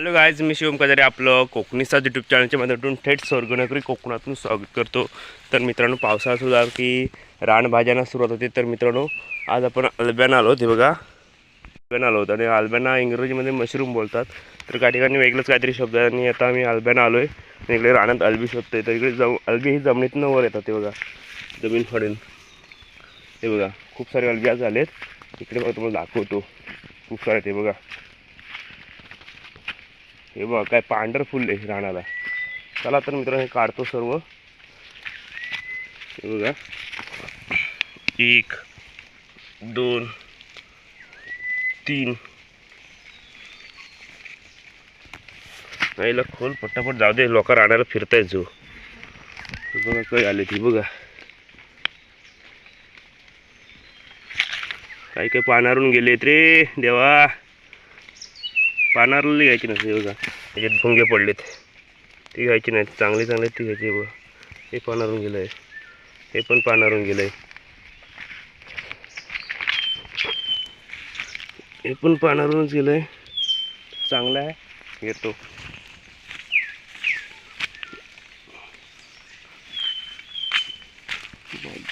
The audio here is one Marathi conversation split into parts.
हॅलो गायज मी शिवम कजारे आपलं कोकणीचा यूट्यूब चॅनलच्या माध्यमातून थेट स्वर्गनगरी कोकणातून स्वागत करतो. तर मित्रांनो पावसाळा सुद्धा की रानभाज्यांना सुरुवात होते. तर मित्रांनो आज आपण अल्ब्याना आलो ते बघा. अल्ब्याना आलो होतो आणि अल्ब्याना इंग्रजीमध्ये मशरूम बोलतात. तर काही ठिकाणी वेगळंच काहीतरी शब्द आहे आणि आता आम्ही अल्ब्याना आलो आहे आणि इकडे रानात अल्बी शोधतोय. तर इकडे जम अल्बी ही जमिनीतनं वर येतात ते बघा. जमीन फडेल. हे बघा खूप सारे अल्ब्या झाले आहेत इकडे बघा तुम्हाला दाखवतो. खूप सारे ते बघा. हे बघ काय पांढर फुल आहे राणाला चला तर मित्रांनो हे काढतो सर्व. हे बघा. एक दोन तीन. नाहीला खोल पटापट जाऊ दे लोक राणाला फिरताय जो. बघा काय आले ती बघा. काही काही पानारून गेलेत रे देवा. पानारली घ्यायची नसते बघा. त्याच्यात भुंगे पडलेत ती घ्यायची नाही. चांगले चांगले ती घ्यायची बघा. हे पानारून गेलं आहे हे पण पानारून गेलं आहे हे पण पानारूनच गेलं आहे चांगलं आहे. येतो.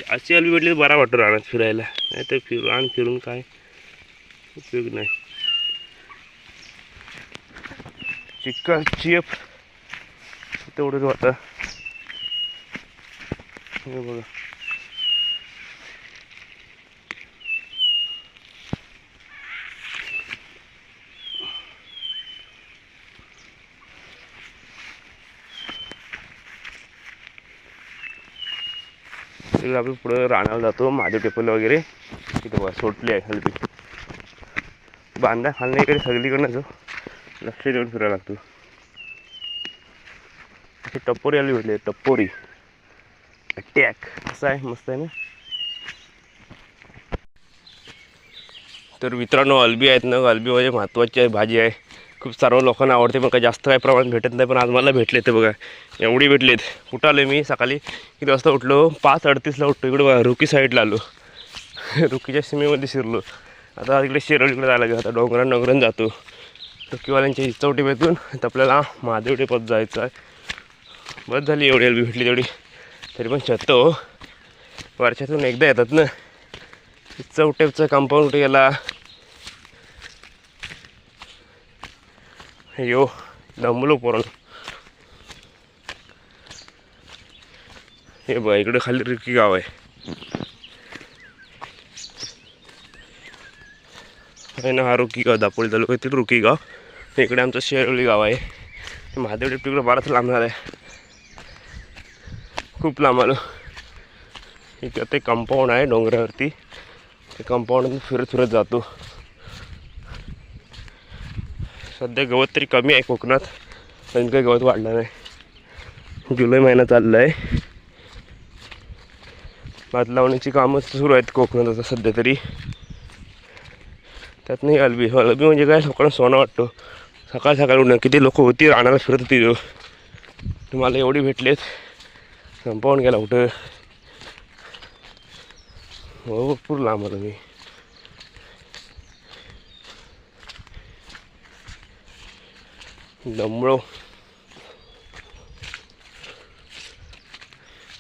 अशी अलवी भेटली तर बरा वाटतो रानात फिरायला. नाही तर फिर रान फिरून काय उपयोग नाही. चिक्का चिप तेवढंच होतं हे बघा. तिकडे आपण पुढं रानाला जातो. महादेव टेपल वगैरे. तिथे बघा सोटली आहे हलबी बांधा खालने इकडे सगळीकडनं जाऊ. लक्ष देऊन फिरायला लागतो अशी टप्पोरी आली भेटली टप्पोरी अटॅक असं आहे मस्त आहे ना तर मित्रांनो अल्बी आहेत ना अल्बी म्हणजे महत्त्वाची आहे भाजी आहे खूप सर्व लोकांना आवडते पण काही जास्त काही प्रमाणात भेटत नाही पण आज मला भेटले ते बघा एवढी भेटलेत कुठं आलो मी सकाळी किती वाजता उठलो पाच अडतीसला उठलो इकडे बघा रुकी साईडला आलो रुकीच्या सीमेमध्ये शिरलो आता इकडे शिरोलीकडे जायला लागेल आता डोंगरान डोंगरान जातो टोकीवाल्यांच्या चौटी भेटून आता आपल्याला महादेव टेपत जायचं आहे. बस झाली एवढी एलबी भेटली तेवढी. तरी पण छत्त हो. वर्षातून एकदा येतात ना. चौटेपचं कंपाऊंड कुठे गेला यो दमलो पोरण हे बघ इकडे खाली रिकी गाव आहे. ना हा रुकी गाव तालुका तालुक्यातील रुकी गाव. इकडे आमचं शेरोली गाव आहे. हे महादेव टिकडे बराच लांब झालं आहे खूप लांब आलो. इथं ते कंपाऊंड आहे डोंगरावरती. ते कंपाऊंड फिरत फिरत जातो. सध्या गवत तरी कमी आहे कोकणात. पण काही गवत वाढलं नाही. जुलै महिना चालला आहे भात लावण्याची कामं सुरू आहेत कोकणात आता सध्या तरी. त्यात नाही अलबी अलबी म्हणजे काय? लोकांना सोनं वाटतो. सकाळ सकाळ उठणार किती लोक होती रानाला फिरत होती जो तुम्हाला एवढी भेटलेत. संपवून गेला कुठं? हो भरपूर लांब आलो मी. दमळो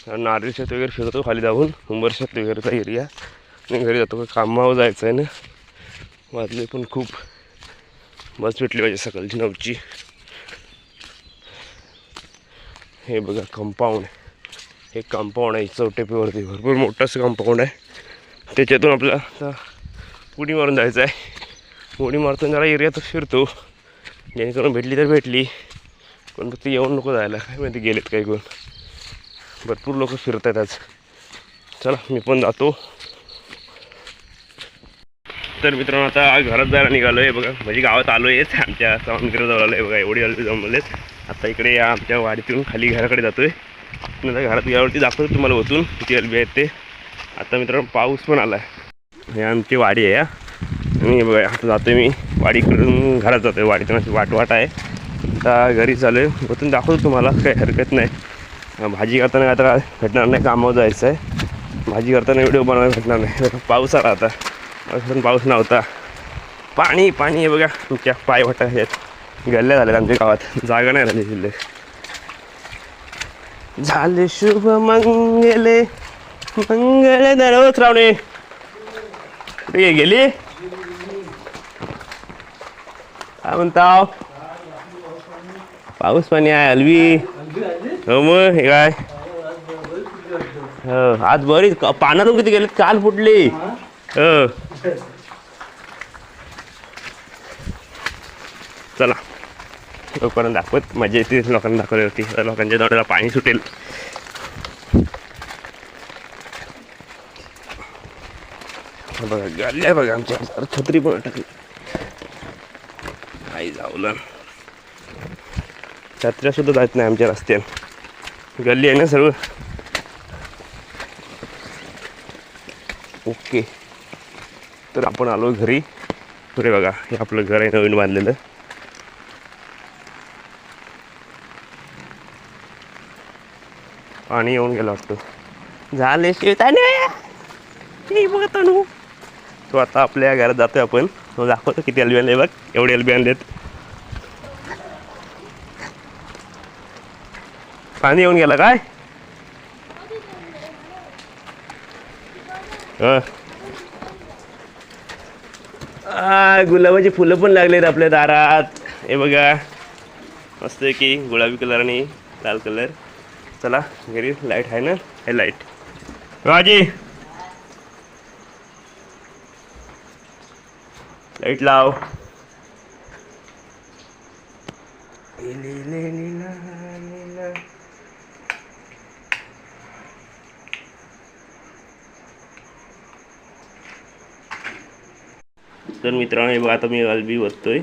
नारळी शेत वगैरे फिरतो खाली जाऊन उंबर शेत वगैरेचा एरिया आणि घरी जातो कामावर जायचं आहे ना. वाजले पण खूप. बस भेटली पाहिजे सकाळची नऊची. हे बघा कंपाऊंड हे कंपाऊंड आहे चौटेपीवरती. भरपूर मोठं असं कंपाऊंड आहे. त्याच्यातून आपल्याला आता उडी मारून जायचं आहे. उडी मारतो जरा एरियात फिरतो. जेणेकरून भेटली तर भेटली. पण फक्त येऊन नको जायला. काय माहिती गेलेत काही कोण. भरपूर लोक फिरत आहेत आज. चला मी पण जातो. तर मित्रांनो आता घरात जायला निघालो आहे बघा. म्हणजे गावात आलो आहेच आमच्या सावंतगिरीजवळ आलो आहे बघा. एवढी अलबी जमलेच आता इकडे या आमच्या वाडीतून खाली घराकडे जातो आहे आता घरात गेल्यावरती दाखवतो तुम्हाला ओतून किती अलबी आहेत ते. आता मित्रांनो पाऊस पण आला आहे हे आमची वाडी आहे या आणि बघा आता जातो मी वाडीकडून घरात जातो आहे वाडीतून अशी वाट वाट आहे. आता घरी चालू आहे. वतून दाखवतो तुम्हाला. काही हरकत नाही. भाजी करताना आता भेटणार नाही कामावर जायचं आहे भाजी करताना व्हिडिओ बनवायला भेटणार नाही. पाऊस आला आता. अजून पाऊस नव्हता. पाणी पाणी आहे बघा तुमच्या पाय वाटा आहेत. गल्ल्या झाल्यात आमच्या गावात. जागा नाही राहिली शिल्लक झाले शुभ मंगले. मंगल दरवत रावणे कुठे गेली? काय म्हणताव? पाऊस पाणी आहे अलवी हो मग हे काय? हो आज बरीच क- पानातून किती गेले काल फुटली. हो. चला. लोकांना दाखवत. मजा येते लोकांना दाखवली होती लोकांच्या डोळ्याला पाणी सुटेल. बघा गाडी आहे बघा आमच्या. अरे छत्री पण टाकली. आई जाऊला छत्र्या सुद्धा जात नाही आमच्या रस्त्यात. गल्ली आहे ना सर्व ओके. तर आपण आलो घरी. पुरे बघा हे आपलं घर आहे नवीन बांधलेलं. पाणी येऊन गेलं वाटतं झाले शेताने. बघ तनू. तो आता आपल्या घरात जातोय आपण. तो दाखवतो किती एलबी आणले बघ एवढे एलबी आणलेत. पाणी येऊन गेलं काय? हं. आ, गुलाबाची फुलं पण लागलेत आपल्या दारात. हे बघा. मस्त आहे की गुलाबी कलर आणि लाल कलर. चला घरी लाइट आहे ना? हे लाइट राजी! लाइट लाव. तर मित्रांनो हे बघा आता मी अलबी बसतोय.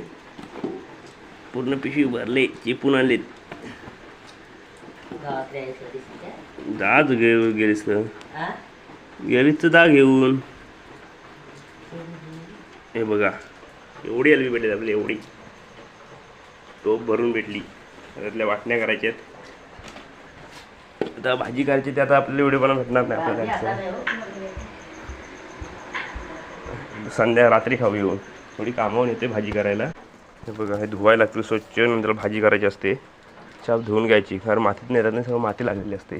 पूर्ण पिशवी भरले चिपून सध्या. दाज गे गेलीस तर? गेलीस तर दा घेऊन. हे बघा एवढी अलबी भेटली आपली एवढी. टोप भरून भेटली. त्यातल्या वाटण्या करायच्या आहेत. आता भाजी करायची ते आता आपल्याला एवढे पण भेटणार नाही आपल्याला. संध्या रात्री खाऊ येऊन थोडी कामावून येते भाजी करायला. हे बघा हे धुवायला लागतं स्वच्छ नंतर भाजी करायची असते. छाप धुवून घ्यायची कारण मातीत नेतात नाही सगळं माती लागलेली असते.